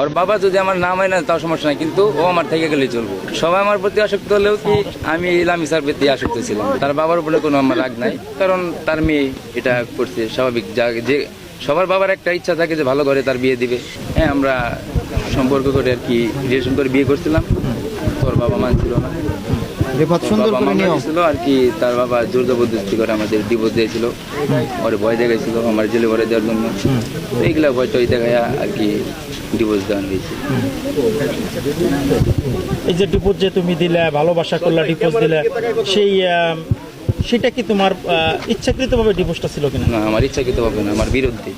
ওর বাবা যদি আমার নাম হয় না তাও সমস্যা নাই কিন্তু ও আমার থেকে গেলে চলবো। সবাই আমার প্রতি আসক্ত হলেও কি আমি ইলামিসার প্রতি আসক্ত ছিলাম? তার বাবার উপরে কোনো আমার রাগ নাই কারণ তার মেয়ে এটা করছে স্বাভাবিক। যা যে সবার বাবার একটা ইচ্ছা থাকে যে ভালো করে তার বিয়ে দিবে। হ্যাঁ আমরা সম্পর্ক করে আর কি রিলেশন করে বিয়ে করছিলাম। তোর বাবা মানছিল না। আর কি তার বাবা জোর জবরদস্তি করে আমাদের ডিভোর্স দিয়েছিল। ওরে ভয় দেখাইছিল আমার জেলে ভরে দেওয়ার জন্য। এইগুলা ভয় টয় দেখাইয়া আর কি ডিভোর্স দেওয়া হয়েছে। এই যে ডিপোজ যে তুমি দিলে ভালোবাসা করলা ডিপোজ দিলে সেই সেটা কি তোমার ইচ্ছাকৃতভাবে ডিভোর্সটা ছিল কিনা? না আমার ইচ্ছা কিন্তু হবে না আমার বিরুদ্ধে।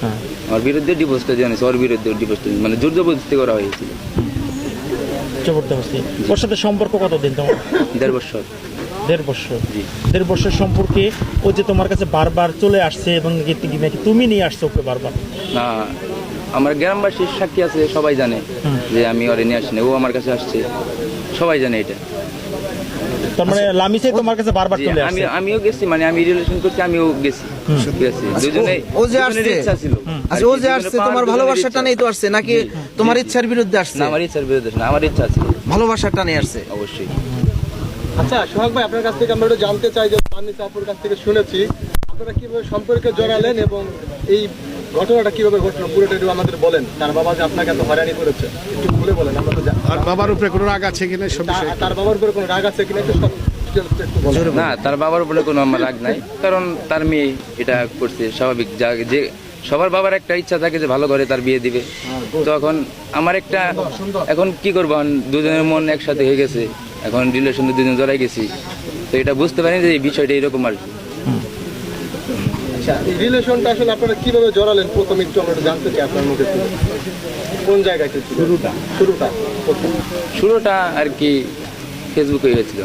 হ্যাঁ। আমার বিরুদ্ধে ডিভোর্সটা জানিস ওর বিরুদ্ধে ডিভোর্সটা মানে জোর জবরদস্তি করা হয়েছিল জবরদস্তি। ওর সাথে সম্পর্ক কতদিন তোমার? দেড় বছর। দেড় বছর। জি। দেড় বছর সম্পর্কে ও যে তোমার কাছে বারবার চলে আসছে এবং তুমি নিয়ে আসছো ওকে বারবার? না আমার গ্রামবাসীর সাক্ষী আছে সবাই জানে যে আমি ওরে নিয়ে আসিনি ও আমার কাছে আসছে। সবাই জানে এটা। তার মানে লামিসে তোমার কাছে বারবার জি, চলে আমি আমিও গেছি মানে আমি রিলেশন করছি আমিও গেছি। গেছি ও যে আসছে। আচ্ছা ও যে আসছে তোমার ভালোবাসাটা নেই তো আসছে নাকি তোমার ইচ্ছার বিরুদ্ধে আসছে? আমার ইচ্ছার বিরুদ্ধে না আমার ইচ্ছা আছে। ভালোবাসাটা নিয়ে আসছে। অবশ্যই। আচ্ছা সোহাগ ভাই আপনার কাছ থেকে আমরা একটু জানতে চাই যে আপুর কাছ থেকে শুনেছি। আপনারা কীভাবে সম্পর্কে জড়ালেন এবং এই ঘটনাটা কীভাবে ঘটলো? পুরোটা একটু আমাদের বলেন। তার বাবা যে আপনাকে এত হয়রানি করেছে একটু খুলে বলেন আমরা তো আর বাবার উপরে কোনো রাগ আছে কিনা সব তার বাবার উপরে কোনো রাগ আছে কিনা সব না তার বাবার উপরে কোনো আমার রাগ নাই। কারণ তার মেয়ে এটা করছে স্বাভাবিক। যা যে সবার বাবার একটা ইচ্ছা থাকে যে ভালো করে তার বিয়ে দিবে। তো এখন আমার একটা এখন কি করব? দুজনের মন একসাথে হয়ে গেছে। এখন রিলেশনে দুজন জড়াই গেছি। তো এটা বুঝতে পারিনি যে এই বিষয়টা এরকম আর কি। আচ্ছা এই রিলেশনটা আসলে আপনারা কীভাবে জড়ালেন? প্রথম একটু আমরা একটু জানতে চাই আপনার মুখে কোন জায়গায় শুরুটা। শুরুটা। প্রথম। শুরুটা আর কি ফেসবুকে হয়েছিল।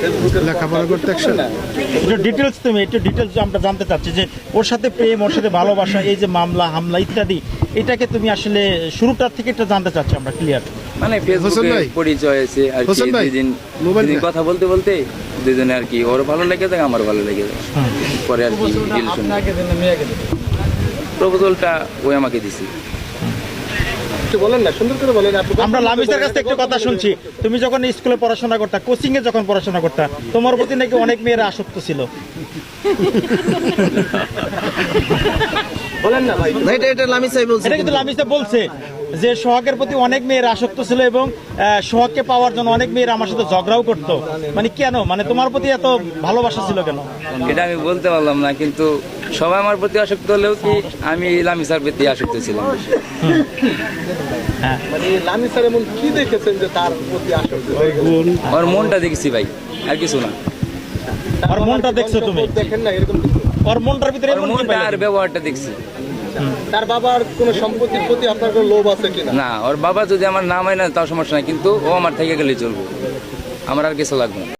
ফেসবুকের লেখাপড়া করতে একটু ডিটেলস তুমি একটু ডিটেলস আমরা জানতে চাচ্ছি যে ওর সাথে প্রেম ওর সাথে ভালোবাসা এই যে মামলা হামলা ইত্যাদি এটাকে তুমি আসলে শুরুটার থেকে একটু জানতে চাচ্ছি আমরা ক্লিয়ার মানে ফেসবুকে পরিচয় আছে আর কি? দুদিন দুদিন কথা বলতে বলতে দুজনে আর কি ওর ভালো লেগে যায় আমার ভালো লেগে যায় পরে আর কি প্রপোজালটা ওই আমাকে দিছি। একটু বলেন না সুন্দর করে বলেন আমরা লামিসের কাছ থেকে একটু কথা শুনছি। তুমি যখন স্কুলে পড়াশোনা করতা কোচিং এ যখন পড়াশোনা করতা তোমার প্রতি নাকি অনেক মেয়েরা আসক্ত ছিল। বলেন না ভাই। এটা এটা লামিসাই বলছে। এটা কিন্তু লামিসা বলছে যে সোহাগের প্রতি অনেক মেয়েরা আসক্ত ছিল এবং আহ, সোহাগকে পাওয়ার জন্য অনেক মেয়েরা আমার সাথে ঝগড়াও করতো। মানে কেন? মানে তোমার প্রতি এত ভালোবাসা ছিল কেন? এটা আমি বলতে পারলাম না কিন্তু সবাই আমার প্রতি আসক্ত হলেও কি আমি ইলামিসার প্রতি আসক্ত ছিলাম। হ্যাঁ। মানে লামি স্যার প্রতি আসক্তি ওর মনটা দেখছি ভাই আর কিছু না। আর মনটা দেখছ তুমি? দেখেন না এরকম ওর মনটার ভিতরে ওর মনটা আর ব্যবহারটা দেখছি। তার বাবার কোনো সম্পত্তির প্রতি আপনার কোনো লোভ আছে কিনা? না ওর বাবা যদি আমার নাম হয় না তাও সমস্যা নাই কিন্তু ও আমার থেকে গেলে চলবো। আমার আর কিছু লাগবে না।